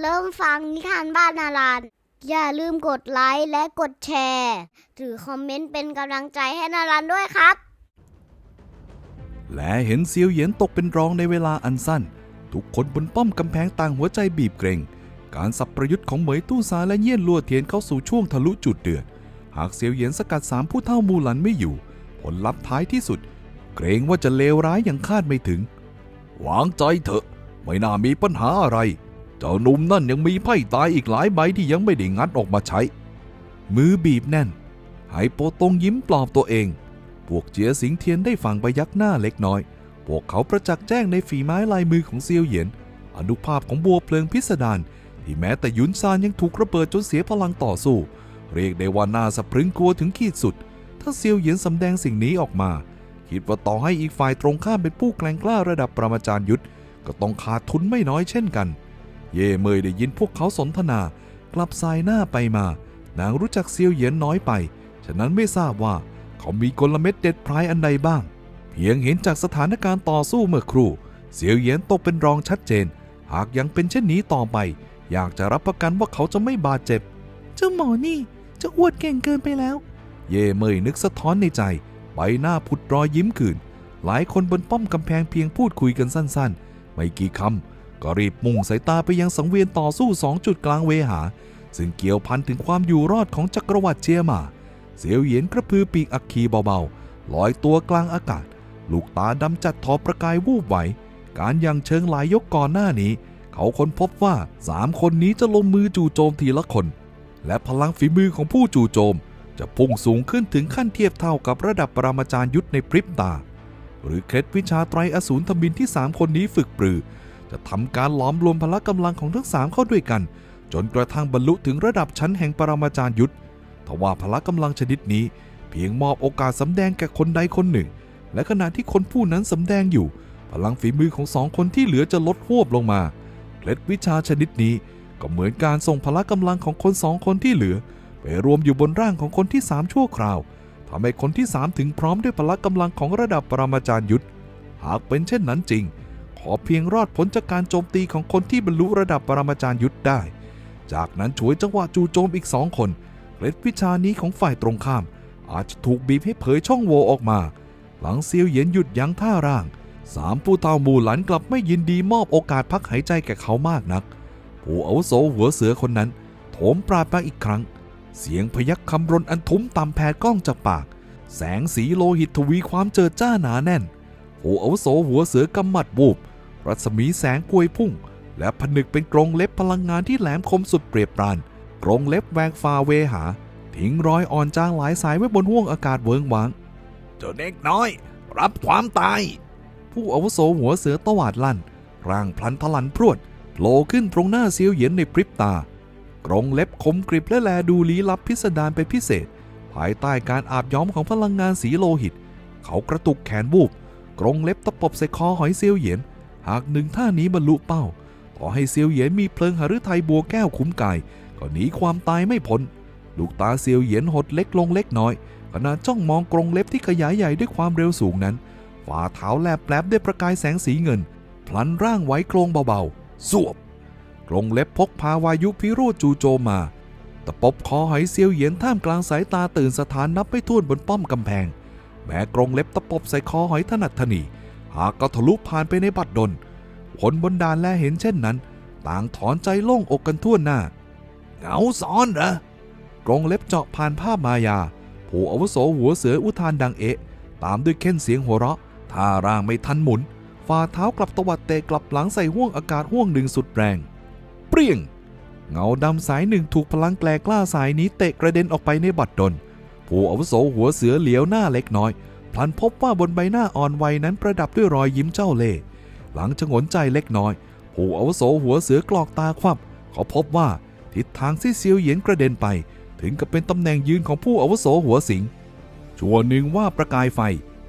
เริ่มฟังนิทานบ้านนารันอย่าลืมกดไลค์และกดแชร์หรือคอมเมนต์เป็นกำลังใจให้นารันด้วยครับ และเห็นเซียวเหยียนตกเป็นรองในเวลาอันสั้น ทุกคนบนป้อมกำแพงต่างหัวใจบีบเกรงการสับประยุทธ์ของเหมยตู้ซาและเยี่ยนลัวเทียนเข้าสู่ช่วงทะลุจุดเดือด หากเซียวเหยียนสกัดสามผู้เท่ามูหลันไม่อยู่ ผลลัพธ์ท้ายที่สุด เกรงว่าจะเลวร้ายอย่างคาดไม่ถึงวางใจเถอะ ไม่น่ามีปัญหาอะไร เจ้าหนุ่มนั่นยังมีไพ่ตายอีกหลายใบที่ยังไม่ได้งัดออกมาใช้ มือบีบแน่นไหโปตงยิ้มปลอบตัวเอง พวกเจียสิงเทียนได้ฟังไปยักหน้าเล็กน้อย พวกเขาประจักษ์แจ้งในฝีไม้ลายมือของเซียวเหยียน อนุภาพของบัวเพลิงพิสดารที่แม้แต่ยุนซานยังถูกระเบิดจนเสียพลังต่อสู้ เรียกได้ว่าน่าสะพรึงกลัวถึงขีดสุด ถ้าเซียวเหยียนสำแดงสิ่งนี้ออกมา คิดว่าต่อให้อีกฝ่ายตรงข้ามเป็นผู้แกล้งกล้าระดับประมาจารย์ยุทธก็ต้องขาดทุนไม่น้อยเช่นกัน เย่เมยได้ยินพวกเขาสนทนา กลับสายหน้าไปมา นางรู้จักเซียวเหยียนน้อยไป ฉะนั้นไม่ทราบว่าเขามีกลเม็ดเด็ดพรายอันใดบ้าง เพียงเห็นจากสถานการณ์ต่อสู้เมื่อครู่เสียวเหยียนตกเป็นรองชัดเจน หากยังเป็นเช่นนี้ต่อไป อยากจะรับประกันว่าเขาจะไม่บาดเจ็บ เจ้าหมอนี่จะอวดเก่งเกินไปแล้ว เย่เมยนึกสะท้อนในใจ ใบหน้าผุดรอยยิ้มคืนหลายคนบนป้อมกำแพงเพียงพูดคุยกันสั้นๆ ไม่กี่คำ ก็รีบมุ่งสายตาไปยังสังเวียนต่อสู้สองจุดกลางเวหา ซึ่งเกี่ยวพันถึงความอยู่รอดของจักรวรรดิเจียมา เสียวเหยียนกระพือปีกอัคคีเบาๆลอยตัวกลางอากาศ ลูกตาดำจัดทอประกายวูบไหว การยังเชิงหลายยกก่อนหน้านี้ เขาค้นพบว่าสามคนนี้จะลงมือจู่โจมทีละคน และพลังฝีมือของผู้จู่โจม จะพุ่งสูงขึ้นถึงขั้นเทียบเท่ากับระดับปรมาจารย์ยุทธในพริบตาหรือเคล็ดวิชาไตรอสูรธมินที่สามคนนี้ฝึกปรือ จะทำการหลอมรวมพละกำลังของทั้งสามเข้าด้วยกัน จนกระทั่งบรรลุถึงระดับชั้นแห่งปรมาจารย์ยุทธทว่าพละกำลังชนิดนี้ เพียงมอบโอกาสสำแดงแก่คนใดคนหนึ่ง และขณะที่คนผู้นั้นสำแดงอยู่ พลังฝีมือของสองคนที่เหลือจะลดหวบลงมาเคล็ดวิชาชนิดนี้ก็เหมือนการส่งพละกำลังของคนสองคนที่เหลือ ไปรวมอยู่บนร่างของคนที่สามชั่วคราวทำให้คนที่สามถึงพร้อมด้วยพละกำลังของระดับปรมาจารย์ยุทธหากเป็นเช่นนั้นจริง ขอเพียงรอดพ้นจากการโจมตีของคนที่บรรลุระดับปรมาจารย์ยุทธได้ จากนั้นฉวยจังหวะจู่โจมอีกสองคนเคล็ดวิชานี้ของฝ่ายตรงข้าม อาจจะถูกบีบให้เผยช่องโหว่ออกมา หลังเซียวเหยียนหยุดยั้งท่าร่างสามผู้เท่าหมู่หลันกลับไม่ยินดีมอบโอกาสพักหายใจแก่เขามากนัก ผู้อาวุโสหัวเสือคนนั้น โถมปราดมาอีกครั้ง เสียงพยักคำรนอันทุ้มต่ำแผดกล้องจากปาก แสงสีโลหิตทวีความเจิดจ้าหนาแน่น ผู้อาวุโสหัวเสือกำมัดวูบ รัศมีแสงพวยพุ่ง และผนึกเป็นกรงเล็บพลังงานที่แหลมคมสุดเปรียบปรานกรงเล็บแวกฟ้าเวหา ทิ้งรอยอ่อนจางหลายสายไว้บนห้วงอากาศเวิงวางเจ้าเด็กน้อย รับความตาย ผู้อาวุโสหัวเสือตวาดลั่น ร่างพลันพลันพรวดโผล่ขึ้นตรงหน้าเซียวเหยียนในพริบตากรงเล็บคมกริบและแลดูลี้ลับพิสดารเป็นพิเศษ ภายใต้การอาบย้อมของพลังงานสีโลหิต เขากระตุกแขนวูบกรงเล็บตะปบใส่คอหอยเซียวเหยียน หากหนึ่งท่านี้บรรลุเป้า ต่อให้เซียวเหยียนมีเพลิงหฤทัยบัวแก้วคุ้มกายก็หนีความตายไม่พ้นลูกตาเซียวเหยียนหดเล็กลงเล็กน้อยขณะจ้องมองกรงเล็บที่ขยายใหญ่ด้วยความเร็วสูงนั้นฝ่าเท้าแลบแปลบด้วยประกายแสงสีเงิน พลันร่างไว้โครงเบาๆ สวบกรงเล็บพกพาวายุพิโรจูโจมมาตะปบคอหอยเซียวเหยียนท่ามกลางสายตาตื่นสถานนับไม่ถ้วนบนป้อมกำแพง แม้กรงเล็บตะปบใส่คอหอยถนัดถนี หากก็ทะลุผ่านไปในบัดดลคนบนดานแลเห็นเช่นนั้น ต่างถอนใจโล่งอกกันทั่วหน้าเหงาซ้อนเหรอกรงเล็บเจาะผ่านภาพมายา ผู้อาวุโสหัวเสืออุทานดังเอะตามด้วยเค้นเสียงหัวเราะท่าร่างไม่ทันหมุน ฝ่าเท้ากลับตวัดเตะกลับหลังใส่ห่วงอากาศห่วงหนึ่งสุดแรง เปรี้ยง เงาดำสายหนึ่งถูกพลังแกลกล้าสายนี้เตะกระเด็นออกไปในบัดดลผู้อาวุโสหัวเสือเหลียวหน้าเล็กน้อย พลันพบว่าบนใบหน้าอ่อนวัยนั้นประดับด้วยรอยยิ้มเจ้าเล่ห์หลังชะงนใจเล็กน้อย ผู้อาวุโสหัวเสือกลอกตาคว่ำเขาพบว่าทิศทางที่เซียวเหยียนกระเด็นไป ถึงกับเป็นตำแหน่งยืนของผู้อาวุโสหัวสิงชั่วหนึ่งว่าประกายไฟ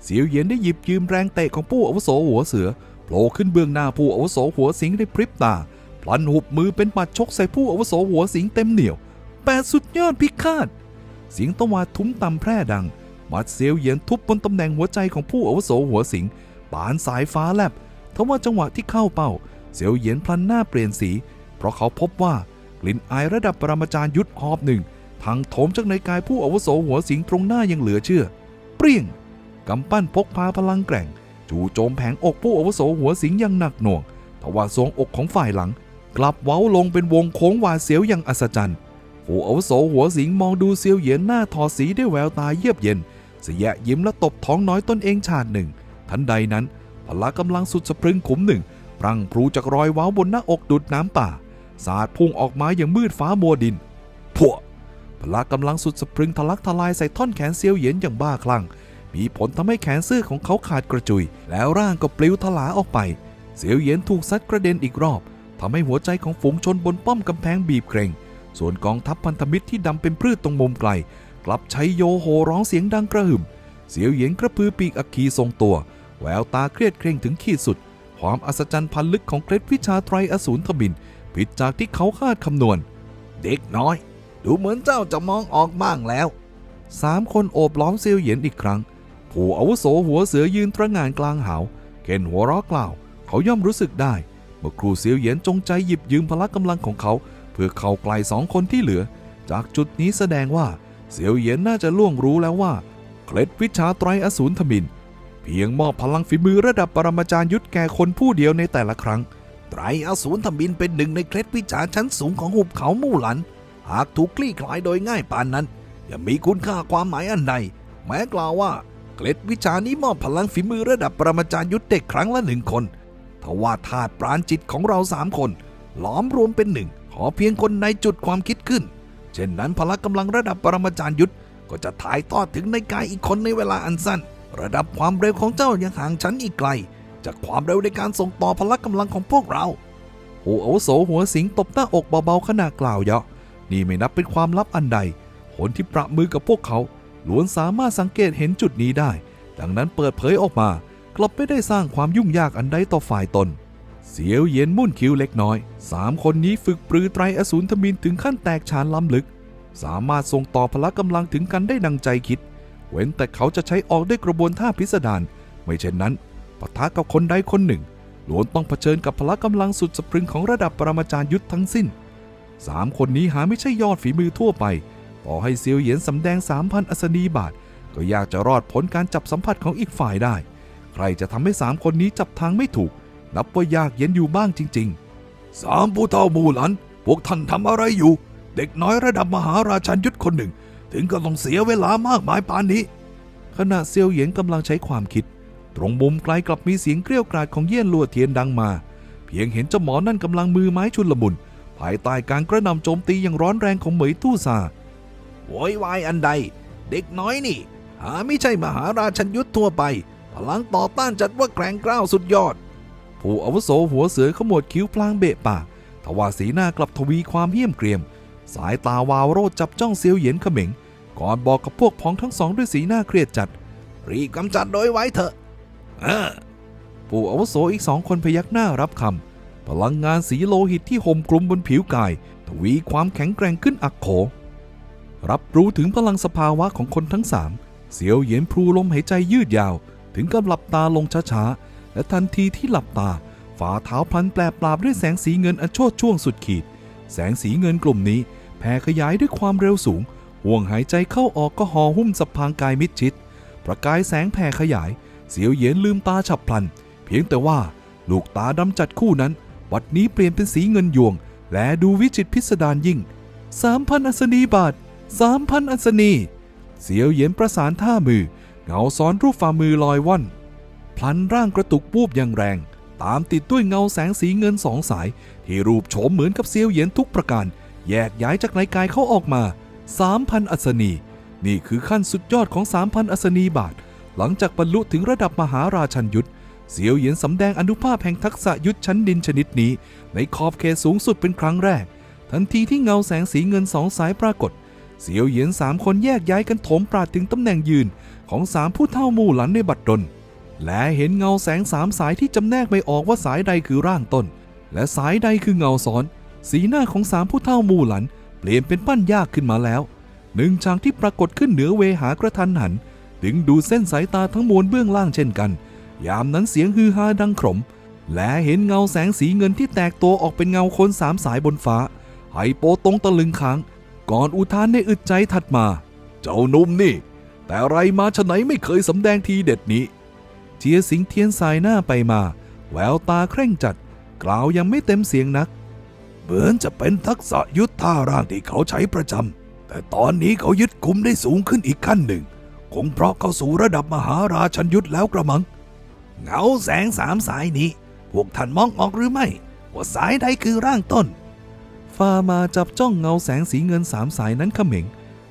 เสียวเหยียนได้หยิบยืมแรงเตะของผู้อาวุโสหัวเสือโผล่ขึ้นเบื้องหน้าผู้อาวุโสหัวสิงในพริบตาพลันหุบมือเป็นหมัดชกใส่ผู้อาวุโสหัวสิงเต็มเหนียวแปดสุดยอดพิฆาตเสียงตะวาดทุ้มต่ำแพร่ดัง มัดเสียวเยียนทุบบนตำแหน่งหัวใจของผู้อาวุโสหัวสิงปานสายฟ้าแลบทว่าจังหวะที่เข้าเป้าเสียวเยียนพลันหน้าเปลี่ยนสี เพราะเขาพบว่ากลิ่นอายระดับปรมาจารย์ยุทธหอบหนึ่งทางโถมจากในกายผู้อาวุโสหัวสิงตรงหน้ายังเหลือเชื่อ เปรี้ยงกำปั้นพกพาพลังแกร่ง จู่โจมแผงอกผู้อาวุโสหัวสิงอย่างหนักหน่วงทว่าทรงอกของฝ่ายหลัง กลับเว้าลงเป็นวงโค้งหวาดเสียวอย่างอัศจรรย์ผู้อาวุโสหัวสิงมองดูเซียวเหยียนหน้าทอสีด้วยแววตาเยือกเย็น เสียยิ้มและตบท้องน้อยตนเองชาติหนึ่ง ทันใดนั้นพละกำลังสุดสะพรึงขุมหนึ่งพรั่งพรูจากรอยเว้าบนหน้าอกดุดน้ำป่า สาดพุ่งออกมาอย่างมืดฟ้ามัวดินพวพละกำลังสุดสะพรึงทะลักทลายใส่ท่อนแขนเซียวเหยียนอย่างบ้าคลั่ง มีผลทำให้แขนเสื้อของเขาขาดกระจุย แล้วร่างก็ปลิวทลาออกไปเสียวเหยียนถูกซัดกระเด็นอีกรอบทำให้หัวใจของฝูงชนบนป้อมกำแพงบีบเกรงส่วนกองทัพพันธมิตรที่ดำเป็นพืชตรงมุมไกล กลับใช้โยโหร้องเสียงดังกระหึ่ม เสียวเหยียนกระพือปีกอัคคีทรงตัว แววตาเครียดเคร่งถึงขีดสุด ความอัศจรรย์พันลึกของเคล็ดวิชาไตรอสูรทบิน ผิดจากที่เขาคาดคำนวณ เด็กน้อย ดูเหมือนเจ้าจะมองออกบ้างแล้วสามคนโอบล้อมเซียวเหยียนอีกครั้ง ผู้อาวุโสหัวเสือยืนตระงานกลางหาวเข็นหัวเราะกล่าว เขาย่อมรู้สึกได้ เมื่อครูเซียวเหยียนจงใจหยิบยืมพละกำลังของเขา เพื่อเข้าไกลสองคนที่เหลือ จากจุดนี้แสดงว่า เซียวเหยียนน่าจะล่วงรู้แล้วว่า เคล็ดวิชาไตรอสูรทมิน เพียงมอบพลังฝีมือระดับปรมาจารย์ยุทธแก่คนผู้เดียวในแต่ละครั้ง ไตรอสูรทมินเป็นหนึ่งในเคล็ดวิชาชั้นสูงของหุบเขามู่หลัน หากถูกคลี่คลายโดยง่ายปานนั้นย่ามีคุณค่าความหมายอันใด แม้กล่าวว่าเคล็ดวิชานี้มอบพลังฝีมือระดับปรมาจารย์ยุทธเด็กครั้งละหนึ่งคนทว่าธาตุปราณจิตของเราสามคนหลอมรวมเป็นหนึ่ง ขอเพียงคนในจุดความคิดขึ้น เช่นนั้นพละกำลังระดับปรมาจารย์ยุทธก็จะถ่ายทอดถึงในกายอีกคนในเวลาอันสั้น ระดับความเร็วของเจ้ายังห่างฉันอีกไกล จากความเร็วในการส่งต่อพละกำลังของพวกเราผู้อาโสหัวสิงตบหน้าอกเบาๆขณะกล่าวเยาะนี่ไม่นับเป็นความลับอันใดคนที่ประมือกับพวกเขาล้วนสามารถสังเกตเห็นจุดนี้ได้ ดังนั้นเปิดเผยออกมา กลับไม่ได้สร้างความยุ่งยากอันใดต่อฝ่ายตน เสียวเย็นมุ่นคิ้วเล็กน้อยสามคนนี้ฝึกปรือไตรอสูรทมินถึงขั้นแตกฉานล้ำลึก สามารถส่งต่อพละกำลังถึงกันได้ดังใจคิด เว้นแต่เขาจะใช้ออกด้วยกระบวนท่าพิสดารไม่เช่นนั้นปะทะกับคนใดคนหนึ่งล้วนต้องเผชิญกับพละกำลังสุดสะพรึงของระดับปรมาจารย์ยุทธทั้งสิ้นสามคนนี้หาไม่ใช่ยอดฝีมือทั่วไป ต่อให้เซียวเหยียนสำแดงสามพันอัศนีบาท ก็ยากจะรอดพ้นการจับสัมผัสของอีกฝ่ายได้ ใครจะทำให้สามคนนี้จับทางไม่ถูก นับว่ายากเย็นอยู่บ้างจริงๆ สามผู้เท่าหมู่หลัน พวกท่านทำอะไรอยู่ เด็กน้อยระดับมหาราชันยุทธคนหนึ่ง ถึงก็ต้องเสียเวลามากมายปานนี้ ขณะเซียวเหยียนกำลังใช้ความคิด ตรงมุมไกลกลับมีเสียงเกรี้ยวกราดของเยี่ยนลัวเทียนดังมา เพียงเห็นเจ้าหมอนั่นกำลังมือไม้ชุนละมุน ภายใต้การกระหน่ำโจมตีอย่างร้อนแรงของเหมยตู้ซาโวยวายอันใด เด็กน้อยนี่ หาไม่ใช่มหาราชันยุทธทั่วไป พลังต่อต้านจัดว่าแกร่งกล้าวสุดยอด ผู้อาวุโสหัวเสือขมวดคิ้วพลางเบะปากทว่าสีหน้ากลับทวีความเหี้ยมเกรียม สายตาวาวโรดจับจ้องเซียวเหยียนเขม็ง ก่อนบอกกับพวกพ้องทั้งสองด้วยสีหน้าเครียดจัด รีบกำจัดโดยไว้เถอะผู้อาวุโสอีกสองคนพยักหน้ารับคำพลังงานสีโลหิตที่ห่มคลุมบนผิวกาย ทวีความแข็งแกร่งขึ้นอักโข รับรู้ถึงพลังสภาวะของคนทั้งสามเสียวเหยียนพลูลมหายใจยืดยาว ถึงกับหลับตาลงช้าๆ และทันทีที่หลับตาฝ่าเท้าพลันแปลปราบด้วยแสงสีเงินอันโชดช่วงสุดขีด แสงสีเงินกลุ่มนี้แผ่ขยายด้วยความเร็วสูง ห่วงหายใจเข้าออกก็ห่อหุ้มสับพางกายมิดชิด ประกายแสงแผ่ขยาย เสียวเยียนลืมตาฉับพลัน เพียงแต่ว่าลูกตาดำจัดคู่นั้น วัดนี้เปลี่ยนเป็นสีเงินยวง และดูวิจิตพิสดารยิ่งสามพันอัศนีบาทสามพันอัศนี เสียวเยียนประสานท่ามือ เงาซ้อนรูปฝ่ามือลอยว่อน พลันร่างกระตุกปูบอย่างแรง ตามติดด้วยเงาแสงสีเงินสองสาย ที่รูปโฉมเหมือนกับเซียวเหยียนทุกประการ แยกย้ายจากในกายเขาออกมา 3,000 อัศนี นี่คือขั้นสุดยอดของ 3,000 อัศนีบาท หลังจากบรรลุถึงระดับมหาราชันยุทธเสียวเหยียนสำแดงอนุภาพแห่งทักษะยุทธชั้นดินชนิดนี้ ในขอบเขตสูงสุดเป็นครั้งแรก ทันทีที่เงาแสงสีเงินสองสายปรากฏเสียวเหยียนสามคนแยกย้ายกันโถมปราดถึงตำแหน่งยืนของสามผู้เท่าหมู่หลันในบัดดล และเห็นเงาแสงสามสายที่จำแนกไม่ออกว่าสายใดคือร่างต้น และสายใดคือเงาซ้อน สีหน้าของสามผู้เท่ามู่หลัน เปลี่ยนเป็นปั้นยากขึ้นมาแล้ว หนึ่งฉากที่ปรากฏขึ้นเหนือเวหากระทันหันดึงดูเส้นสายตาทั้งมวลเบื้องล่างเช่นกัน ยามนั้นเสียงฮือฮาดังขม และเห็นเงาแสงสีเงินที่แตกตัวออกเป็นเงาคนสามสายบนฟ้าไฮโปตรงตะลึงค้าง ก่อนอุทานในอึดใจถัดมา เจ้านุ่มนี่ แต่ไรมาชะไหนไม่เคยสำแดงทีเด็ดนี้ เจียสิงเทียนสายหน้าไปมา แววตาเคร่งจัด กล่าวยังไม่เต็มเสียงนัก เหมือนจะเป็นทักษะยุทธท่าร่างที่เขาใช้ประจำแต่ตอนนี้เขายึดคุมได้สูงขึ้นอีกขั้นหนึ่ง คงเพราะเขาสู่ระดับมหาราชันยุทธแล้วกระมัง เงาแสงสามสายนี้ พวกท่านมองออกหรือไม่ว่าสายใดคือร่างต้นฟ้ามาจับจ้องเงาแสงสีเงินสามสายนั้นเขม็ง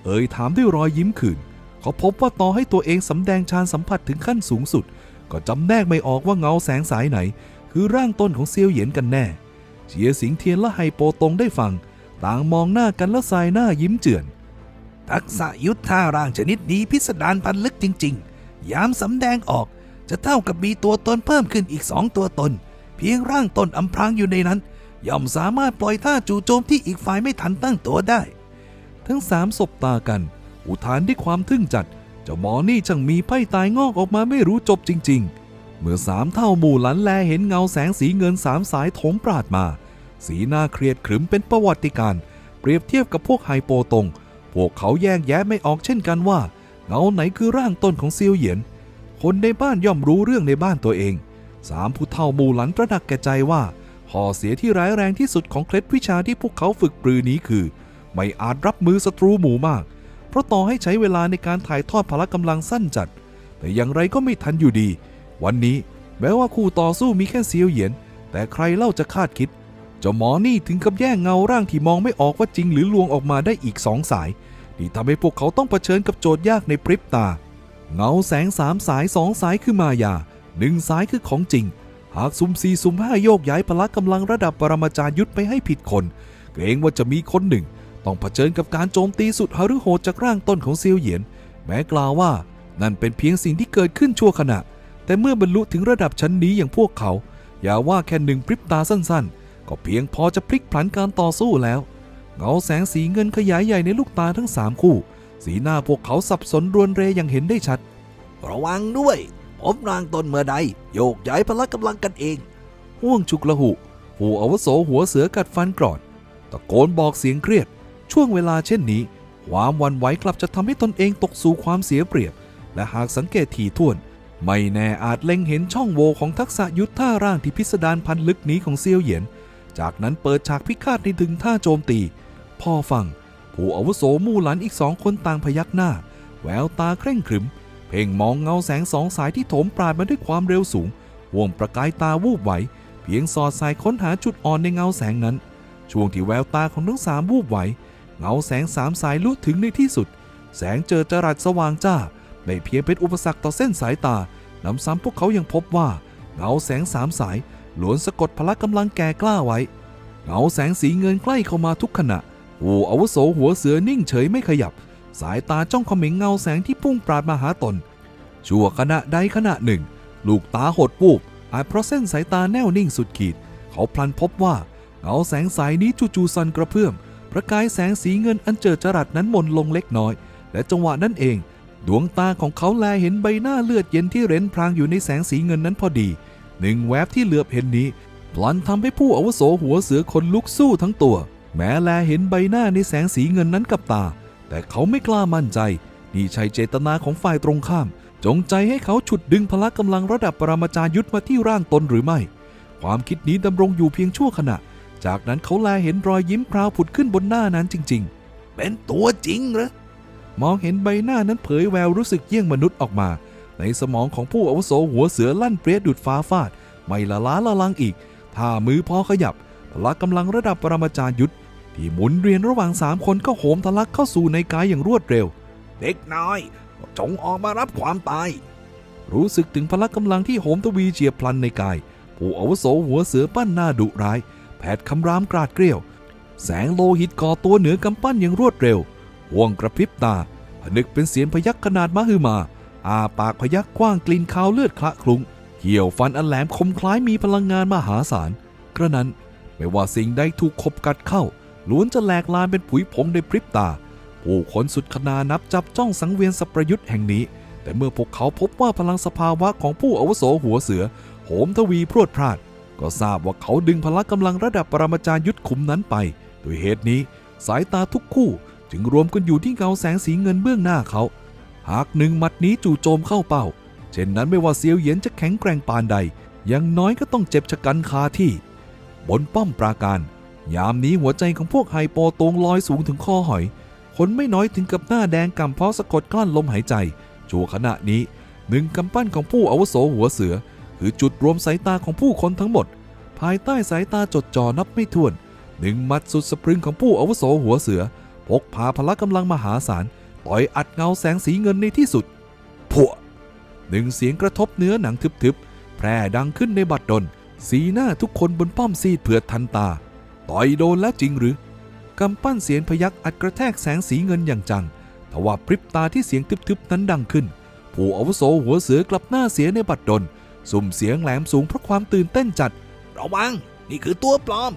เอ่ยถามด้วยรอยยิ้มขื่นเขาพบว่าต่อให้ตัวเองสำแดงฌานสัมผัสถึงขั้นสูงสุด ก็จำแนกไม่ออกว่าเงาแสงสายไหน คือร่างต้นของเซียวเหยียนกันแน่เจียสิงเทียนและไฮโปตงได้ฟัง ต่างมองหน้ากันแล้วสายหน้ายิ้มเจือนทักษะยุทธท่าร่างชนิดนี้พิสดารพันลึกจริง ๆ ยามสำแดงออกจะเท่ากับมีตัวตนเพิ่มขึ้นอีกสองตัวตน เพียงร่างตนอำพรางอยู่ในนั้น ย่อมสามารถปล่อยท่าจู่โจมที่อีกฝ่ายไม่ทันตั้งตัวได้ ทั้งสามสบตากัน อุทานด้วยความทึ่งจัด เจ้าหมอนี่ช่างมีไพ่ตายงอกออกมาไม่รู้จบจริง ๆ เมื่อสามเท่าหมู่หลันแลเห็นเงาแสงสีเงินสามสายโถมปราดมา สีหน้าเครียดขรึมเป็นประวัติการ เปรียบเทียบกับพวกไฮโปตง พวกเขาแยกแยะไม่ออกเช่นกันว่า เงาไหนคือร่างต้นของเซียวเหยียน คนในบ้านย่อมรู้เรื่องในบ้านตัวเอง สามผู้เฒ่าหมู่หลันตระหนักแก่ใจว่าข้อเสียที่ร้ายแรงที่สุดของเคล็ดวิชาที่พวกเขาฝึกปรือนี้คือ ไม่อาจรับมือศัตรูหมู่มาก เพราะต่อให้ใช้เวลาในการถ่ายทอดพละกำลังสั้นจัด แต่อย่างไรก็ไม่ทันอยู่ดี วันนี้แม้ว่าคู่ต่อสู้มีแค่เซียวเหยียน แต่ใครเล่าจะคาดคิดเจ้าหมอนี่ถึงกับแย่งเงาร่างที่มองไม่ออกว่าจริงหรือลวงออกมาได้อีกสองสาย ที่ทำให้พวกเขาต้องเผชิญกับโจทย์ยากในพริบตา เงาแสงสามสายสองสายคือมายาหนึ่งสายคือของจริง หากซุ่มสี่ซุ่มห้าโยกย้ายพละกำลังระดับปรมาจารย์ยุทธไปให้ผิดคน เกรงว่าจะมีคนหนึ่ง ต้องเผชิญกับการโจมตีสุดหฤโหดจากร่างต้นของเซียวเหยียน แม้กล่าวว่านั่นเป็นเพียงสิ่งที่เกิดขึ้นชั่วขณะ แต่เมื่อบรรลุถึงระดับชั้นนี้อย่างพวกเขา อย่าว่าแค่หนึ่งพริบตาสั้นๆ ก็เพียงพอจะพลิกผลันการต่อสู้แล้ว เงาแสงสีเงินขยายใหญ่ในลูกตาทั้งสามคู่ สีหน้าพวกเขาสับสนรวนเรอย่างเห็นได้ชัด ระวังด้วยผมร่างต้นเมื่อใดโยกย้ายพละกำลังกันเองห่วงฉุกละหุ ผู้อาวุโสหัวเสือกัดฟันกรอดตะโกนบอกเสียงเครียด ช่วงเวลาเช่นนี้ ความวันไหวกลับจะทำให้ตนเองตกสู่ความเสียเปรียบ และหากสังเกตถี่ถ้วน ไม่แน่อาจเล็งเห็นช่องโหว่ของทักษะยุทธท่าร่างที่พิสดารพันลึกนี้ของเซียวเหยียน จากนั้นเปิดฉากพิฆาตในถึงท่าโจมตี พ่อฟัง ผู้อาวุโสมู่หลันอีกสองคนต่างพยักหน้า แววตาเคร่งขรึม เพ่งมองเงาแสงสองสายที่โถมปราดมาด้วยความเร็วสูงห่วงประกายตาวูบไหว เพียงสอดสายค้นหาจุดอ่อนในเงาแสงนั้น ช่วงที่แววตาของทั้งสามวูบไหว เงาแสงสามสายลุถึงในที่สุด แสงเจอจรัสสว่างจ้า ไม่เพียงเป็นอุปสรรคต่อเส้นสายตานำซ้ำพวกเขายังพบว่า เงาแสงสามสายล้วนสะกดพละกำลังแก่กล้าไว้ เงาแสงสีเงินใกล้เข้ามาทุกขณะผู้อาวุโสหัวเสือนิ่งเฉยไม่ขยับ สายตาจ้องเขม็งเงาแสงที่พุ่งปราดมาหาตน ชั่วขณะใดขณะหนึ่ง ลูกตาหดวูบอาจเพราะเส้นสายตาแน่วนิ่งสุดขีด เขาพลันพบว่า เงาแสงสายนี้จู่ๆสั่นกระเพื่อม ประกายแสงสีเงินอันเจิดจรัสนั้นมนลงเล็กน้อย และจังหวะนั้นเอง ดวงตาของเขาแลเห็นใบหน้าเลือดเย็นที่เร้นพรางอยู่ในแสงสีเงินนั้นพอดี หนึ่งแวบที่เหลือบเห็นนี้พลันทำให้ผู้อาวุโสหัวเสือคนลุกสู้ทั้งตัว แม้แลเห็นใบหน้าในแสงสีเงินนั้นกับตา แต่เขาไม่กล้ามั่นใจ นี่ใช่เจตนาของฝ่ายตรงข้าม จงใจให้เขาฉุดดึงพละกำลังระดับปรมาจารย์ยุทธมาที่ร่างตนหรือไม่ ความคิดนี้ดำรงอยู่เพียงชั่วขณะ จากนั้นเขาแลเห็นรอยยิ้มพราวผุดขึ้นบนหน้านั้นจริง ๆ เป็นตัวจริงเหรอ มองเห็นใบหน้านั้นเผยแววรู้สึกเยี่ยงมนุษย์ออกมา ในสมองของผู้อาวุโสหัวเสือลั่นเปรี้ยดุดฟ้าฟาด ไม่ละล้าละลังอีก ถ้ามือพอขยับพละกำลังระดับปรมาจารย์ยุทธที่หมุนเรียนระหว่างสามคนก็โหมทะลักเข้าสู่ในกายอย่างรวดเร็ว เด็กน้อย จงออกมารับความตาย รู้สึกถึงพละกำลังที่โหมทวีเฉียบพลันในกาย ผู้อาวุโสหัวเสือปั้นหน้าดุร้าย แผดคำรามกราดเกลียว แสงโลหิตก่อตัวเหนือกำปั้นอย่างรวดเร็วห่วงกระพริบตาผนึกเป็นเสียงพยักขนาดมหึมา อาปากพยักกว้างกลิ่นคาวเลือดคละคลุ้งเหี่ยวฟันอันแหลมคมคล้ายมีพลังงานมหาศาล กระนั้นไม่ว่าสิ่งใดถูกขบกัดเข้าล้วนจะแหลกลานเป็นผุยผงในพริบตา ผู้คนสุดขนานับจับจ้องสังเวียนสัประยุทธ์แห่งนี้ แต่เมื่อพวกเขาพบว่าพลังสภาวะของผู้อาวุโสหัวเสือ โหมทวีพรวดพราด ก็ทราบว่าเขาดึงพละกำลังระดับปรมาจารย์ยุทธขุมนั้นไป โดยเหตุนี้สายตาทุกคู่จึงรวมกันอยู่ที่เงาแสงสีเงินเบื้องหน้าเขา หากหนึ่งหมัดนี้จู่โจมเข้าเป้า เช่นนั้นไม่ว่าเซียวเหยียนจะแข็งแกร่งปานใดอย่างน้อยก็ต้องเจ็บชะกันคาที่ บนป้อมปราการ ยามนี้หัวใจของพวกไฮโปโตงลอยสูงถึงคอหอย คนไม่น้อยถึงกับหน้าแดงกำเพาะสะกดกลั้นลมหายใจ ชั่วขณะนี้หนึ่งกำปั้นของผู้อาวุโสหัวเสือ คือจุดรวมสายตาของผู้คนทั้งหมด ภายใต้สายตาจดจ่อนับไม่ถ้วน หนึ่งมัดสุดสะพรึงของผู้อาวุโสหัวเสือ พกพาพละกำลังมหาศาลต่อยอัดเงาแสงสีเงินในที่สุดพวหนึ่งเสียงกระทบเนื้อหนังทึบๆ แพร่ดังขึ้นในบัดดล สีหน้าทุกคนบนป้อมซีดเผือดทันตา ต่อยโดนแล้วจริงหรือกำปั้นเสียงพยักอัดกระแทกแสงสีเงินอย่างจัง ทว่าพริบตาที่เสียงทึบๆนั้นดังขึ้น ผู้อาวุโสหัวเสือกลับหน้าเสียในบัดดล สุ่มเสียงแหลมสูงเพราะความตื่นเต้นจัด ระวัง นี่คือตัวปลอม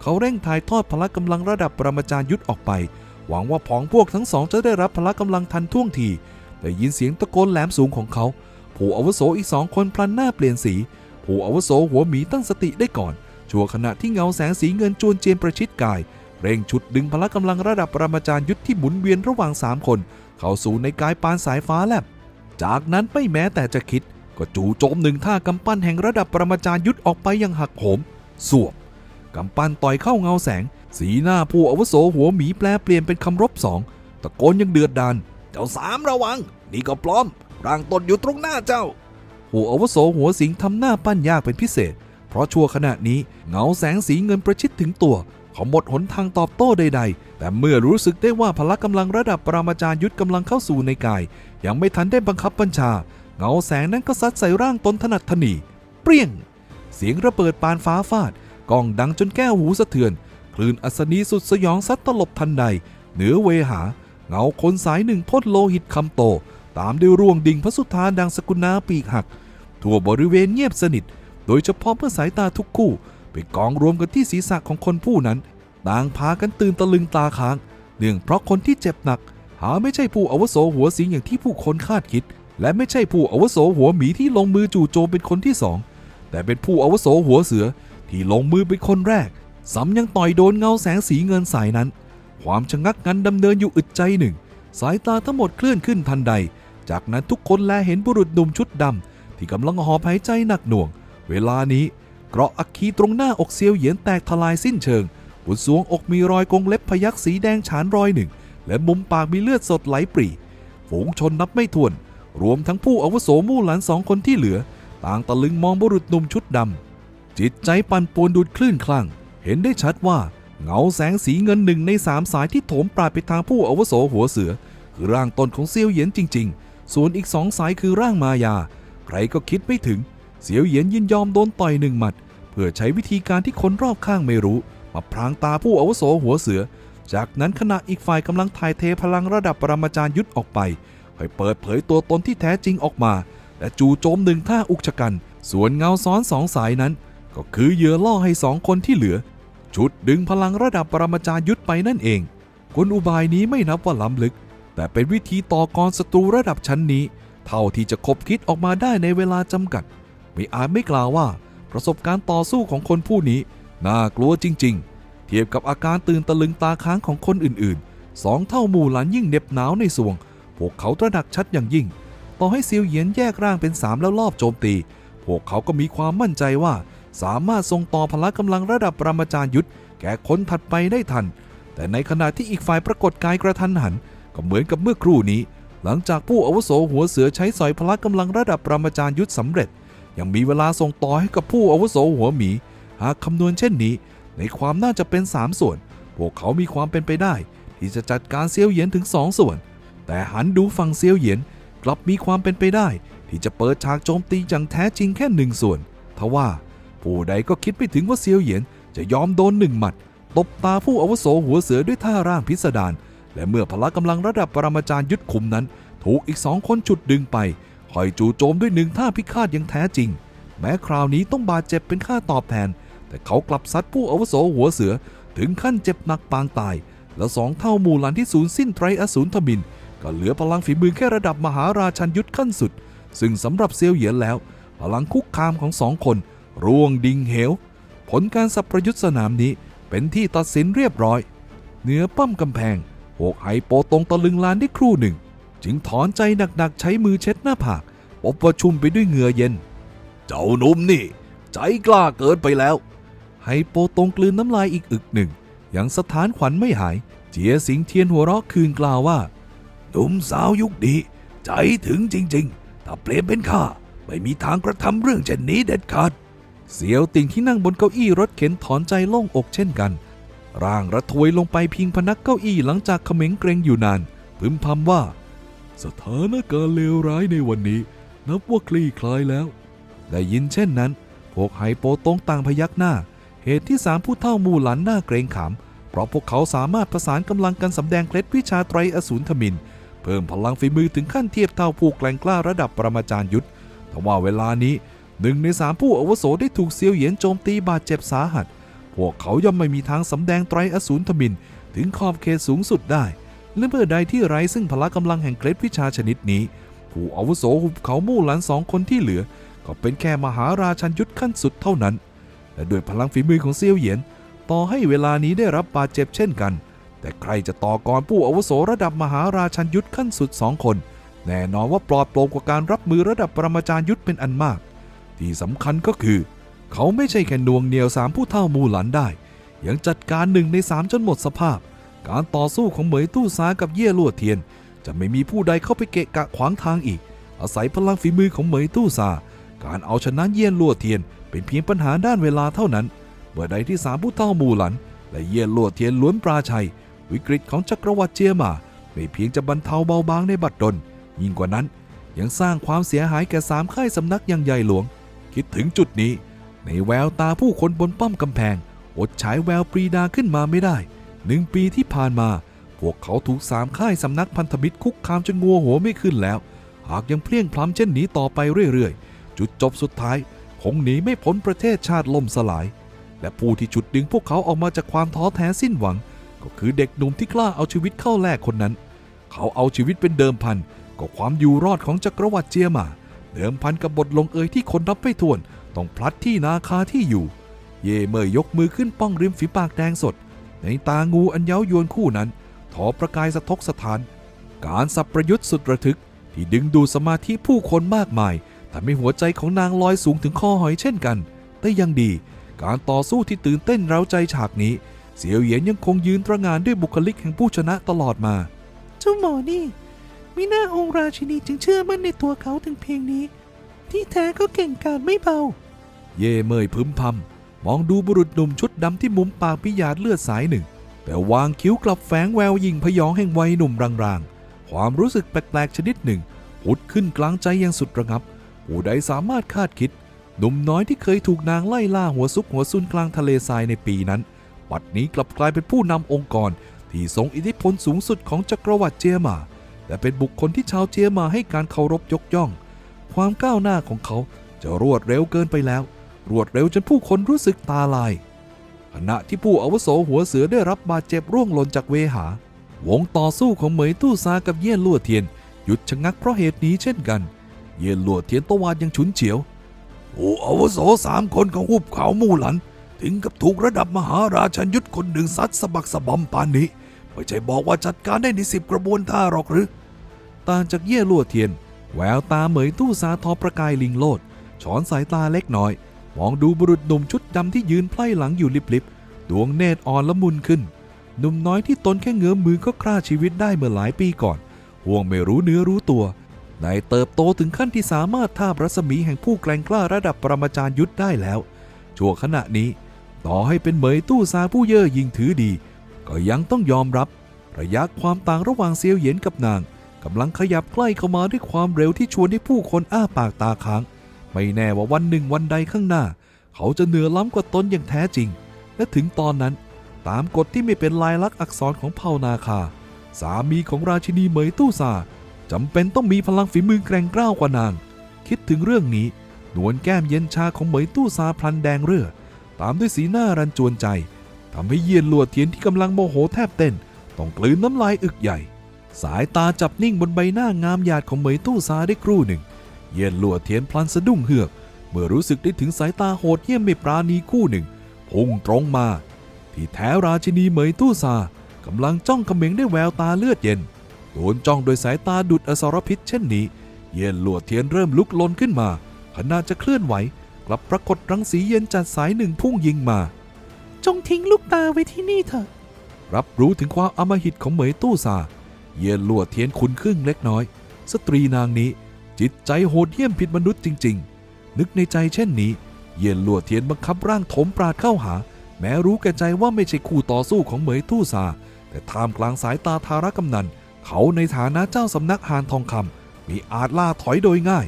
เขาเร่งถ่ายทอดพละกำลังระดับปรมาจารย์ยุทธออกไป หวังว่าผองพวกทั้งสองจะได้รับพละกำลังทันท่วงทีแต่ยินเสียงตะโกนแหลมสูงของเขา ผู้อาวุโสอีกสองคนพลันหน้าเปลี่ยนสี ผู้อาวุโสหัวหมีตั้งสติได้ก่อน ชั่วขณะที่เงาแสงสีเงินจวนเจียนประชิดกาย เร่งชุดดึงพละกำลังระดับปรมาจารย์ยุทธที่หมุนเวียนระหว่างสามคน เข้าสู่ในกายปานสายฟ้าแลบ จากนั้นไม่แม้แต่จะคิด ก็จู่โจมหนึ่งท่ากำปั้นแห่งระดับปรมาจารย์ยุทธออกไปยังหักโหม สวบกำปั้นต่อยเข้าเงาแสง สีหน้าผู้อาวุโสหัวหมีแปลเปลี่ยนเป็นคำรบสองตะโกนยังเดือดดานเจ้าสามระวัง นี่ก็ปลอม ร่างตนอยู่ตรงหน้าเจ้า ผู้อาวุโสหัวสิงทำหน้าปั้นยากเป็นพิเศษ เพราะชั่วขณะนี้เงาแสงสีเงินประชิดถึงตัวเขาหมดหนทางตอบโต้ใด ๆ แต่เมื่อรู้สึกได้ว่าพละกำลังระดับปรามาจารย์ยุทธกำลังเข้าสู่ในกาย ยังไม่ทันได้บังคับบัญชา เงาแสงนั้นก็ซัดใส่ร่างตนถนัดถนีเปรี้ยง เสียงระเบิดปานฟ้าฟาดกล้องดังจนแก้วหูสะเทือน คลื่นอัศนีสุดสยองซัดตลบทันใด เหนือเวหา เงาคนสายหนึ่งพ่นโลหิตคำโต ตามด้วยร่วงดิ่งพระสุธาดังสกุลนาปีกหัก ทั่วบริเวณเงียบสนิท โดยเฉพาะเมื่อสายตาทุกคู่ ไปกองรวมกันที่ศีรษะของคนผู้นั้นต่างพากันตื่นตะลึงตาค้าง เนื่องเพราะคนที่เจ็บหนัก หาไม่ใช่ผู้อวโสหัวสิงอย่างที่ผู้คนคาดคิด และไม่ใช่ผู้อาวุโสหัวหมีที่ลงมือจู่โจมเป็นคนที่สองแต่เป็นผู้อาวุโสหัวเสือที่ลงมือเป็นคนแรกซ้ำยังต่อยโดนเงาแสงสีเงินสายนั้น ความชะงักงันดำเนินอยู่อึดใจหนึ่ง สายตาทั้งหมดเคลื่อนขึ้นทันใด จากนั้นทุกคนแลเห็นบุรุษหนุ่มชุดดำที่กำลังหอบหายใจหนักหน่วง เวลานี้เกราะอัคคีตรงหน้าอกเซียวเหยียนแตกทลายสิ้นเชิงบนสวงอกมีรอยกงเล็บพยักสีแดงฉานรอยหนึ่ง และมุมปากมีเลือดสดไหลปรี ฝูงชนนับไม่ถ้วน รวมทั้งผู้อาวุโสมู่หลานสองคนที่เหลือ ต่างตะลึงมองบุรุษหนุ่มชุดดำจิตใจปั่นป่วนดุดคลื่นคลั่ง เห็นได้ชัดว่าเงาแสงสีเงินหนึ่งในสามสายที่โถมปราดไปทางผู้อาวุโสหัวเสือ คือร่างตนของเซียวเหยียนจริง ๆ ส่วนอีกสองสายคือร่างมายา ใครก็คิดไม่ถึงเซียวเหยียนยินยอมโดนต่อยหนึ่งหมัด เพื่อใช้วิธีการที่คนรอบข้างไม่รู้ มาพรางตาผู้อาวุโสหัวเสือ จากนั้นขณะอีกฝ่ายกำลังถ่ายเทพลังระดับปรมาจารย์ยุทธออกไป ค่อยเปิดเผยตัวตนที่แท้จริงออกมา และจู่โจมหนึ่งท่าอุกชะกัน ส่วนเงาซ้อนสองสายนั้น ก็คือเหยื่อล่อให้สองคนที่เหลือ ชุดดึงพลังระดับปรมาจารย์ยุทธไปนั่นเองกลอุบายนี้ไม่นับว่าล้ำลึก แต่เป็นวิธีต่อกรศัตรูระดับชั้นนี้ เท่าที่จะคบคิดออกมาได้ในเวลาจำกัด ไม่อาจไม่กล่าวว่า ประสบการณ์ต่อสู้ของคนผู้นี้ น่ากลัวจริง ๆ เทียบกับอาการตื่นตะลึงตาค้างของคนอื่นๆสองเท่าหมู่หลานยิ่งเหน็บหนาวในสวง พวกเขาตระหนักชัดอย่างยิ่ง ต่อให้เซียวเหยียนแยกร่างเป็นสามแล้วรอบโจมตี พวกเขาก็มีความมั่นใจว่า สามารถส่งต่อพละกำลังระดับปรมาจารย์ยุทธแก่คนถัดไปได้ทัน แต่ในขณะที่อีกฝ่ายปรากฏกายกระทันหัน ก็เหมือนกับเมื่อครู่นี้ หลังจากผู้อาวุโสหัวเสือใช้สอยพละกำลังระดับปรมาจารย์ยุทธสำเร็จ ยังมีเวลาส่งต่อให้กับผู้อาวุโสหัวหมี หากคำนวณเช่นนี้ ในความน่าจะเป็น 3 ส่วน พวกเขามีความเป็นไปได้ ที่จะจัดการเซียวเหยียนถึง 2 ส่วน แต่หันดูฝั่งเซียวเหยียนกลับมีความเป็นไปได้ ที่จะเปิดฉากโจมตีอย่างแท้จริงแค่หนึ่งส่วนทว่าผู้ใดก็คิดไม่ถึงว่าเซียวเหยียนจะยอมโดนหนึ่งหมัด ตบตาผู้อาวุโสหัวเสือด้วยท่าร่างพิสดารและเมื่อพละกำลังระดับปรมาจารย์ยุทธคุมนั้น ถูกอีกสองคนฉุดดึงไปคอยจู่โจมด้วยหนึ่งท่าพิฆาตอย่างแท้จริง แม้คราวนี้ต้องบาดเจ็บเป็นค่าตอบแทน แต่เขากลับซัดผู้อาวุโสหัวเสือถึงขั้นเจ็บหนักปางตาย แล้วสองเท่าหมู่หลานที่สูญสิ้นไตรอสูรทมิน ก็เหลือพลังฝีมือแค่ระดับมหาราชันยุทธขั้นสุด ซึ่งสำหรับเซียวเหยียนแล้ว พลังคุกคามของสองคน ร่วงดิ่งเหว ผลการสับประยุทธ์สนามนี้เป็นที่ตัดสินเรียบร้อย เหนือปั้มกำแพงพวกไฮโปตรงตะลึงลานได้ครู่หนึ่ง จึงถอนใจหนักๆ ใช้มือเช็ดหน้าผากพบว่าชุ่มไปด้วยเหงื่อเย็น เจ้าหนุ่มนี่ ใจกล้าเกินไปแล้วไฮโปตรงกลืนน้ำลายอีกอึกหนึ่ง ยังสถานขวัญไม่หาย เจียสิงเทียนหัวเราะคืนกล่าวว่า หนุ่มสาวยุคนี้ใจถึงจริง ๆ ถ้าเปลี่ยนเป็นข้าไม่มีทางกระทำเรื่องเช่นนี้เด็ดขาด เสียวติ่งที่นั่งบนเก้าอี้รถเข็นถอนใจโล่งอกเช่นกัน ร่างระทวยลงไปพิงพนักเก้าอี้หลังจากเขม็งเกรงอยู่นาน พึมพำว่า สถานการณ์เลวร้ายในวันนี้ นับว่าคลี่คลายแล้ว ได้ยินเช่นนั้น พวกไฮโปตรงต่างพยักหน้า เหตุที่สามผู้เท่ามู่หลันหน้าเกรงขาม เพราะพวกเขาสามารถประสานกำลังกันสำแดงเคล็ดวิชาไตรอสูรทมิน เพิ่มพลังฝีมือถึงขั้นเทียบเท่าผู้แกร่งกล้าระดับปรมาจารย์ยุทธทว่าเวลานี้หนึ่งในสามผู้อาวุโสได้ถูกเซียวเหยียนโจมตีบาดเจ็บสาหัส พวกเขาย่อมไม่มีทางสำแดงไตรอสูรทมิน ถึงขอบเขตสูงสุดได้ และเมื่อใดที่ไร้ซึ่งพละกำลังแห่งเคล็ดวิชาชนิดนี้ ผู้อาวุโสหุบเขามู่หลันสองคนที่เหลือ ก็เป็นแค่มหาราชันยุทธขั้นสุดเท่านั้น และด้วยพลังฝีมือของเซียวเหยียน ต่อให้เวลานี้ได้รับบาดเจ็บเช่นกัน แต่ใครจะต่อกรผู้อาวุโสระดับมหาราชันยุทธขั้นสุดสองคน แน่นอนว่าปลอดโปร่งกว่าการรับมือระดับปรมาจารย์ยุทธเป็นอันมาก ที่สำคัญก็คือ เขาไม่ใช่แค่นวงเหนียวสามผู้เท่ามูหลันได้ ยังจัดการหนึ่งในสามจนหมดสภาพ การต่อสู้ของเหมยตู้ซากับเย่ลั่วเทียน จะไม่มีผู้ใดเข้าไปเกะกะขวางทางอีก อาศัยพลังฝีมือของเหมยตู้ซาการเอาชนะเย่ลั่วเทียน เป็นเพียงปัญหาด้านเวลาเท่านั้นเมื่อใดที่สามผู้เท่ามูหลัน และเย่ลั่วเทียนล้วนปราชัย วิกฤตของจักรวรรดิเจียมา ไม่เพียงจะบรรเทาเบาบางในบัดดล ยิ่งกว่านั้นยังสร้างความเสียหายแก่สามค่ายสำนักอย่างใหญ่หลวง คิดถึงจุดนี้ ในแววตาผู้คนบนป้อมกำแพง อดฉายแววปรีดาขึ้นมาไม่ได้หนึ่งปีที่ผ่านมา พวกเขาถูกสามค่ายสำนักพันธมิตรคุกคามจนงัวหัวไม่ขึ้นแล้ว หากยังเพลียงพล้ำเช่นนี้ต่อไปเรื่อยๆ จุดจบสุดท้ายคงหนีไม่พ้นประเทศชาติล่มสลาย และผู้ที่จุดดึงพวกเขาออกมาจากความท้อแท้สิ้นหวัง ก็คือเด็กหนุ่มที่กล้าเอาชีวิตเข้าแลกคนนั้น เขาเอาชีวิตเป็นเดิมพันก็ความอยู่รอดของจักรวรรดิเจียมา เดิมพันกับบทลงเอยที่คนนับไม่ถ้วน ต้องพลัดที่นาคาที่อยู่ เย่เมยยกมือขึ้นป้องริมฝีปากแดงสด ในตางูอันเย้ายวนคู่นั้น ถอประกายสะทกสถาน การสับประยุทธ์สุดระทึก ที่ดึงดูดสมาธิผู้คนมากมายทำให้หัวใจของนางลอยสูงถึงคอหอยเช่นกัน แต่ยังดี การต่อสู้ที่ตื่นเต้นเร้าใจฉากนี้ เสี่ยวเหยียนยังคงยืนตระหงานด้วยบุคลิกแห่งผู้ชนะตลอดมา เจ้าหมอนี่มิน่าองค์ราชินีจึงเชื่อมั่นในตัวเขาถึงเพียงนี้ ที่แท้เขาเก่งกาจไม่เบา เย่เมยพึมพำมองดูบุรุษหนุ่มชุดดำที่มุมปากพิยาดเลือดสายหนึ่ง แต่วางคิ้วกลับแฝงแววยิงพยองแห่งวัยหนุ่มรางๆ ความรู้สึกแปลกๆชนิดหนึ่งผุดขึ้นกลางใจอย่างสุดระงับ ผู้ใดสามารถคาดคิด หนุ่มน้อยที่เคยถูกนางไล่ล่าหัวซุกหัวซุนกลางทะเลทรายในปีนั้น ปัดนี้กลับกลายเป็นผู้นำองค์กร ที่ทรงอิทธิพลสูงสุดของจักรวรรดิเจียมา และเป็นบุคคลที่ชาวเจียมาให้การเคารพยกย่อง ความก้าวหน้าของเขาจะรวดเร็วเกินไปแล้ว รวดเร็วจนผู้คนรู้สึกตาลายขณะที่ผู้อาวุโสหัวเสือได้รับบาดเจ็บร่วงหล่นจากเวหา วงต่อสู้ของเหมยตู้ซากับเยี่ยนลั่วเทียน หยุดชะงักเพราะเหตุนี้เช่นกัน เยี่ยนลั่วเทียนตวาดยังฉุนเฉียว ผู้อาวุโสสามคนของหุบเขามู่หลัน ถึงกับถูกระดับมหาราชันยุทธคนหนึ่งซัดสะบักสะบอมปานนี้ ไม่ใช่บอกว่าจัดการได้ในสิบกระบวนท่าหรอกหรือ ต่างจากเย่ลัวเทียน แววตาเหมยตู้ซาทอประกายลิงโลดช้อนสายตาเล็กน้อย มองดูบุรุษหนุ่มชุดดำที่ยืนไพล่หลังอยู่ลิบๆดวงเนตรอ่อนละมุนขึ้น หนุ่มน้อยที่ตนแค่เงื้อมมือก็ฆ่าชีวิตได้เมื่อหลายปีก่อนห่วงไม่รู้เนื้อรู้ตัวได้เติบโตถึงขั้นที่สามารถทาบรัศมีแห่งผู้แกร่งกล้าระดับปรมาจารย์ยุทธได้แล้วชั่วขณะนี้ ต่อให้เป็นเหมยตู้ซาผู้เย่อหยิ่งถือดี ก็ยังต้องยอมรับ ระยะความต่างระหว่างเซียวเหยียนกับนางกำลังขยับใกล้เข้ามาด้วยความเร็วที่ชวนให้ผู้คนอ้าปากตาค้าง ไม่แน่ว่าวันหนึ่งวันใดข้างหน้า เขาจะเหนือล้ำกว่าตนอย่างแท้จริง และถึงตอนนั้นตามกฎที่ไม่เป็นลายลักษณ์อักษรของเผ่านาคา สามีของราชินีเหมยตู้ซาจำเป็นต้องมีพลังฝีมือแกร่งกล้าวกว่านาง คิดถึงเรื่องนี้นวลแก้มเย็นชาของเหมยตู้ซาพลันแดงเรื่อ ตามด้วยสีหน้ารันจวนใจทำให้เยียนลัวเทียนที่กำลังโมโหแทบเต้น ต้องกลืนน้ำลายอึกใหญ่ สายตาจับนิ่งบนใบหน้างามหยาดของเหมยตู้ซาได้ครู่หนึ่ง เยียนลัวเทียนพลันสะดุ้งเหือก เมื่อรู้สึกได้ถึงสายตาโหดเหี้ยมไม่ปราณีคู่หนึ่ง พุ่งตรงมา ที่แท้ราชินีเหมยตู้ซากำลังจ้องเขม็งด้วยแววตาเลือดเย็นโดนจ้องโดยสายตาดุดอสรพิษเช่นนี้ เย็นลวดเทียนเริ่มลุกลนขึ้นมาขณะจะเคลื่อนไหว กลับปรากฏรังสีเย็นจัดสายหนึ่งพุ่งยิงมา จงทิ้งลูกตาไว้ที่นี่เถอะ รับรู้ถึงความอำมหิตของเหมยตู้ซา เย็นลวดเทียนขุนครึ่งเล็กน้อย สตรีนางนี้ จิตใจโหดเหี้ยมผิดมนุษย์จริง ๆ นึกในใจเช่นนี้ เย็นลวดเทียนบังคับร่างโถมปราดเข้าหา แม้รู้แก่ใจว่าไม่ใช่คู่ต่อสู้ของเหมยตู้ซา แต่ท่ามกลางสายตาทารกำนัน เขาในฐานะเจ้าสำนักหานทองคำมีอาจล่าถอยโดยง่าย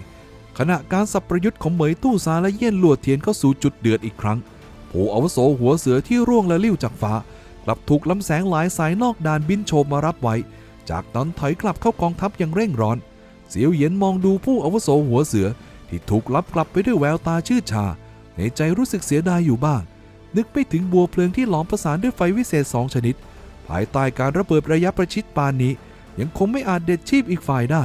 ขณะการสับประยุทธ์ของเหมยตู้ซาและเย็นลวดเทียนเข้าสู่จุดเดือดอีกครั้ง ผู้อาวุโสหัวเสือที่ร่วงและลิ้วจากฟ้ากลับถูกลำแสงหลายสายนอกด่านบินโฉบมารับไว้ จากนั้นถอยกลับเข้ากองทัพอย่างเร่งร้อน เสียวเหย็นมองดูผู้อาวุโสหัวเสือที่ถูกลับกลับไปด้วยแววตาชื่นชา ในใจรู้สึกเสียดายอยู่บ้าง นึกไปถึงบัวเพลิงที่หลอมประสานด้วยไฟวิเศษสองชนิด ภายใต้การระเบิดระยะประชิดปานนี้ ยังคงไม่อาจเด็ดชีพอีกฝ่ายได้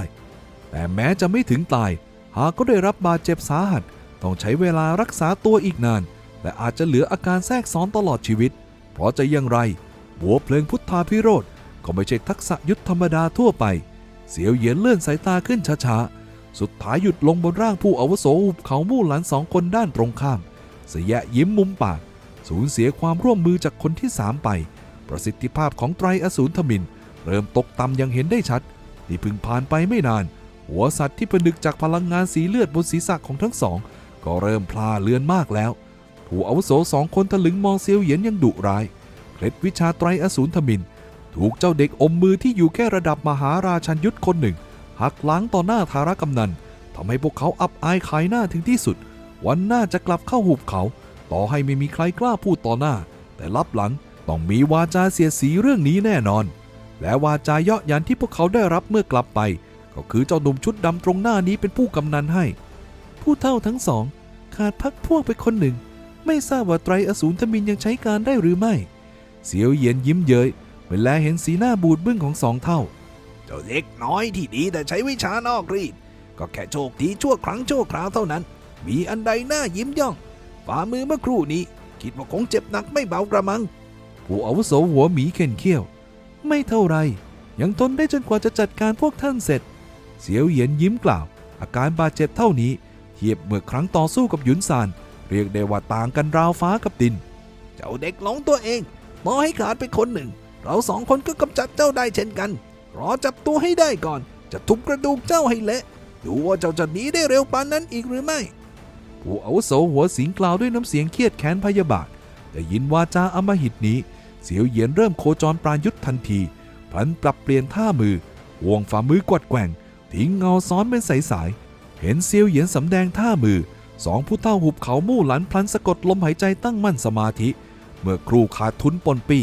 แต่แม้จะไม่ถึงตาย หากก็ได้รับบาดเจ็บสาหัส ต้องใช้เวลารักษาตัวอีกนาน และอาจจะเหลืออาการแทรกซ้อนตลอดชีวิต เพราะจะอยังไร บัวเพลิงพุทธาพิโรธก็ไม่ใช่ทักษะยุทธธรรมดาทั่วไป เสียวเยียนเลื่อนสายตาขึ้นช้าๆ สุดท้ายหยุดลงบนร่างผู้อาวุโสหุบเขามู่หลานสองคนด้านตรงข้ามเสียยิ้มมุมปาก สูญเสียความร่วมมือจากคนที่สามไป ประสิทธิภาพของไตรอสูรธมิน เริ่มตกต่ำอยังเห็นได้ชัด ที่พึ่งผ่านไปไม่นาน หัวสัตว์ที่ผนึกจากพลังงานสีเลือดบนศีรษะของทั้งสอง ก็เริ่มพลาเลือนมากแล้ว ผู้อาวุโสสองคนทะลึงมองเซียวเหยียนยังดุร้าย เคล็ดวิชาไตรอสูรธมิน ถูกเจ้าเด็กอมมือที่อยู่แค่ระดับมหาราชันยุทธคนหนึ่ง หักล้างต่อหน้าธารกำนันทำให้พวกเขาอับอายขายหน้าถึงที่สุด วันหน้าจะกลับเข้าหุบเขา ต่อให้ไม่มีใครกล้าพูดต่อหน้า แต่ลับหลังต้องมีวาจาเสียสีเรื่องนี้แน่นอน และวาจาเยาะยันที่พวกเขาได้รับเมื่อกลับไป ก็คือเจ้าหนุ่มชุดดำตรงหน้านี้เป็นผู้กำนันให้ ผู้เท่าทั้งสอง ขาดพักพวกไปคนหนึ่ง ไม่ทราบว่าไตรอสูรธมินยังใช้การได้หรือไม่ เสียวเหยียนยิ้มเย้ยเวลาเห็นสีหน้าบูดบึ้งของสองเท่า เจ้าเด็กน้อยที่ดีแต่ใช้วิชานอกรีด ก็แค่โชคดีชั่วครั้งชั่วคราวเท่านั้น มีอันใดหน่ายิ้มย่องฝ่ามือเมื่อครู่นี้คิดว่าคงเจ็บหนักไม่เบากระมัง ผู้อาวุโสหัวหมีเข็นเขี้ยว ไม่เท่าไร ยังทนได้จนกว่าจะจัดการพวกท่านเสร็จ เสียวเหยียนยิ้มกล่าว อาการบาดเจ็บเท่านี้เทียบเมื่อครั้งต่อสู้กับหยุนซาน เรียกได้ว่าต่างกันราวฟ้ากับดิน เจ้าเด็กหลงตัวเองต่อให้ขาดไปคนหนึ่ง เราสองคนก็กำจัดเจ้าได้เช่นกัน รอจับตัวให้ได้ก่อน จะทุบกระดูกเจ้าให้เละดูว่าเจ้าจะหนีได้เร็วปานนั้นอีกหรือไม่ผู้อาวุโสหัวสิงกล่าวด้วยน้ำเสียงเครียดแค้นพยาบาทแต่ยินวาจาอำมหิตนี้ เสียวเหยียนเริ่มโคจรปรายุทธ์ทันทีพลันปรับเปลี่ยนท่ามือห่วงฝ่ามือกวัดแกว่ง ทิ้งเงาซ้อนเป็นสายๆเห็นเซียวเหยียนสำแดงท่ามือสองผู้เท่าหุบเขามู่หลันพลันสะกดลมหายใจตั้งมั่นสมาธิ เมื่อครูขาดทุนปนปี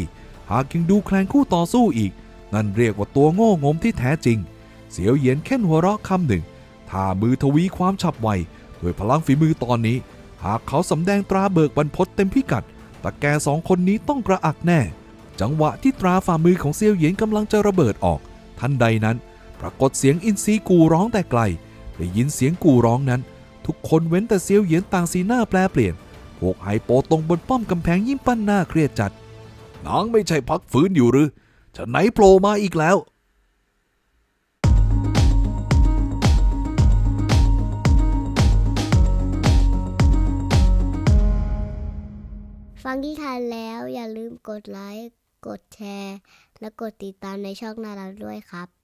หากยังดูแคลงคู่ต่อสู้อีก นั่นเรียกว่าตัวโง่งมที่แท้จริง เสียวเหยียนแค่นหัวเราะคำหนึ่งท่ามือทวีความฉับไวด้วยพลังฝีมือตอนนี้ หากเขาสำแดงตราเบิกบรรพตเต็มพิกัดแต่แกสองคนนี้ต้องกระอักแน่ จังหวะที่ตราฝ่ามือของเซียวเหยียนกำลังจะระเบิดออก ทันใดนั้น ปรากฏเสียงอินทรีกูร้องแต่ไกล ได้ยินเสียงกูร้องนั้น ทุกคนเว้นแต่เซียวเหยียนต่างสีหน้าแปลเปลี่ยน พวกไฮโปตรงบนป้อมกำแพงยิ้มปั้นหน้าเครียดจัด นางไม่ใช่พักฟื้นอยู่หรือ จะไหนโผล่มาอีกแล้วฟังที่ทานแล้วอย่าลืมกดไลค์ กดแชร์ และกดติดตามในช่องนาราด้วยครับ